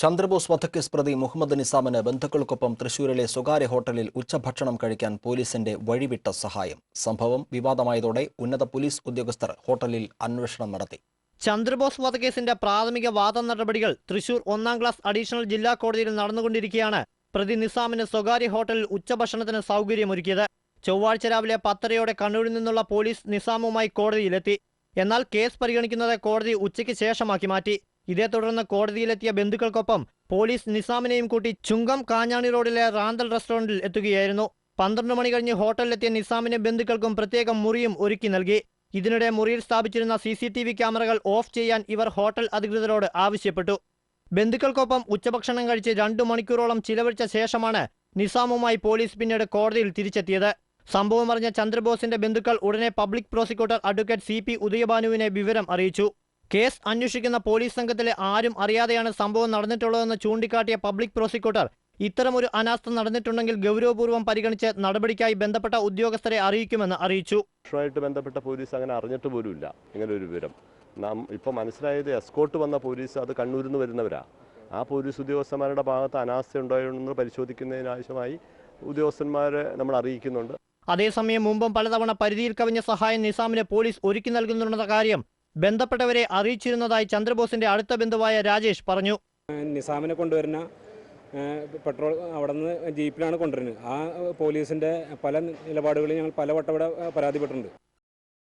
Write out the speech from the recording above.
ചന്ദ്രബോസ് വധക്കേസ് പ്രതി മുഹമ്മദ് നിസാമിന് ബന്ധുക്കൾക്കൊപ്പം തൃശൂരിലെ സ്വകാര്യ ഹോട്ടലിൽ ഉച്ചഭക്ഷണം കഴിക്കാൻ പോലീസിന്റെ വഴിവിട്ട സഹായം. സംഭവം വിവാദമായതോടെ ഉന്നത പോലീസ് ഉദ്യോഗസ്ഥർ ഹോട്ടലിൽ അന്വേഷണം നടത്തി. ചന്ദ്രബോസ് വധക്കേസിന്റെ പ്രാഥമിക വാദ നടപടികൾ തൃശൂർ ഒന്നാം ക്ലാസ് അഡീഷണൽ ജില്ലാ കോടതിയിൽ നടന്നുകൊണ്ടിരിക്കുകയാണ് പ്രതി നിസാമിന് സ്വകാര്യ ഹോട്ടലിൽ ഉച്ചഭക്ഷണത്തിന് സൗകര്യമൊരുക്കിയത്. ചൊവ്വാഴ്ച രാവിലെ പത്തരയോടെ കണ്ണൂരിൽ നിന്നുള്ള പോലീസ് നിസാമുമായി കോടതിയിലെത്തി. എന്നാൽ കേസ് പരിഗണിക്കുന്നത് കോടതി ഉച്ചയ്ക്ക് ശേഷമാക്കി മാറ്റി. ഇതേ തുടർന്ന് കോടതിയിലെത്തിയ ബന്ധുക്കൾക്കൊപ്പം പോലീസ് നിസാമിനെയും കൂട്ടി ചുങ്കം കാഞ്ഞാണി റോഡിലെ റാന്തൽ റെസ്റ്റോറന്റിൽ എത്തുകയായിരുന്നു. പന്ത്രണ്ട് മണി കഴിഞ്ഞ് ഹോട്ടലിലെത്തിയ നിസാമിന് ബന്ധുക്കൾക്കും പ്രത്യേകം മുറിയും ഒരുക്കി നൽകി. ഇതിനിടെ മുറിയിൽ സ്ഥാപിച്ചിരുന്ന സി സി ടി വി ക്യാമറകൾ ഓഫ് ചെയ്യാൻ ഇവർ ഹോട്ടൽ അധികൃതരോട് ആവശ്യപ്പെട്ടു. ബന്ധുക്കൾക്കൊപ്പം ഉച്ചഭക്ഷണം കഴിച്ച് രണ്ടു മണിക്കൂറോളം ചിലവഴിച്ച ശേഷമാണ് നിസാമുമായി പോലീസ് പിന്നീട് കോടതിയിൽ തിരിച്ചെത്തിയത്. സംഭവം അറിഞ്ഞ ചന്ദ്രബോസിന്റെ ബന്ധുക്കൾ ഉടനെ public prosecutor advocate C P ഉദയഭാനുവിനെ വിവരം അറിയിച്ചു. കേസ് അന്വേഷിക്കുന്ന പോലീസ് സംഘത്തിലെ ആരും അറിയാതെയാണ് സംഭവം നടന്നിട്ടുള്ളതെന്ന് ചൂണ്ടിക്കാട്ടിയ പബ്ലിക് പ്രോസിക്യൂട്ടർ. ഇത്തരമൊരു അനാസ്ഥ നടന്നിട്ടുണ്ടെങ്കിൽ ഗൗരവപൂർവം പരിഗണിച്ച് നടപടിക്കായി ബന്ധപ്പെട്ട ഉദ്യോഗസ്ഥരെ അറിയിക്കുമെന്ന് അറിയിച്ചു. ുമായിട്ട് ബന്ധപ്പെട്ട പോലീസ് അങ്ങനെ അറിഞ്ഞിട്ട് പോലുമില്ല. ഇങ്ങനെ ഒരു വിവരം. നാം ഇപ്പോൾ മനസ്സിലായത് എസ്കോട്ട് വന്ന പോലീസ് അത് കണ്ണൂരിൽ നിന്ന് വരുന്നവരാ. ആ പോലീസ് ഉദ്യോഗസ്ഥന്മാരുടെ ഭാഗത്ത് അനാസ്ഥ ഉണ്ടായെന്ന് പരിശോധിക്കുന്നതിനാവശ്യമായി ഉദ്യോഗസ്ഥന്മാരെ നമ്മൾ അറിയിക്കുന്നുണ്ട്. അതേസമയം മുമ്പും പലതവണ പരിധിയിൽ കവിഞ്ഞ സഹായം നിസാമിന് പോലീസ് ഒരുക്കി നൽകുന്നുണ്ടെന്ന കാര്യം ബന്ധപ്പെട്ടവരെ അറിയിച്ചിരുന്നതായി ചന്ദ്രബോസിന്റെ അടുത്ത ബന്ധുവായ രാജേഷ് പറഞ്ഞു. നിസാമിനെ കൊണ്ടുവരുന്ന പെട്രോൾ അവിടെ നിന്ന് ജീപ്പിലാണ് കൊണ്ടുവരുന്നത്. ആ പോലീസിന്റെ പല നിലപാടുകളും ഞങ്ങൾ പലവട്ടം ഇവിടെ പരാതിപ്പെട്ടിട്ടുണ്ട്.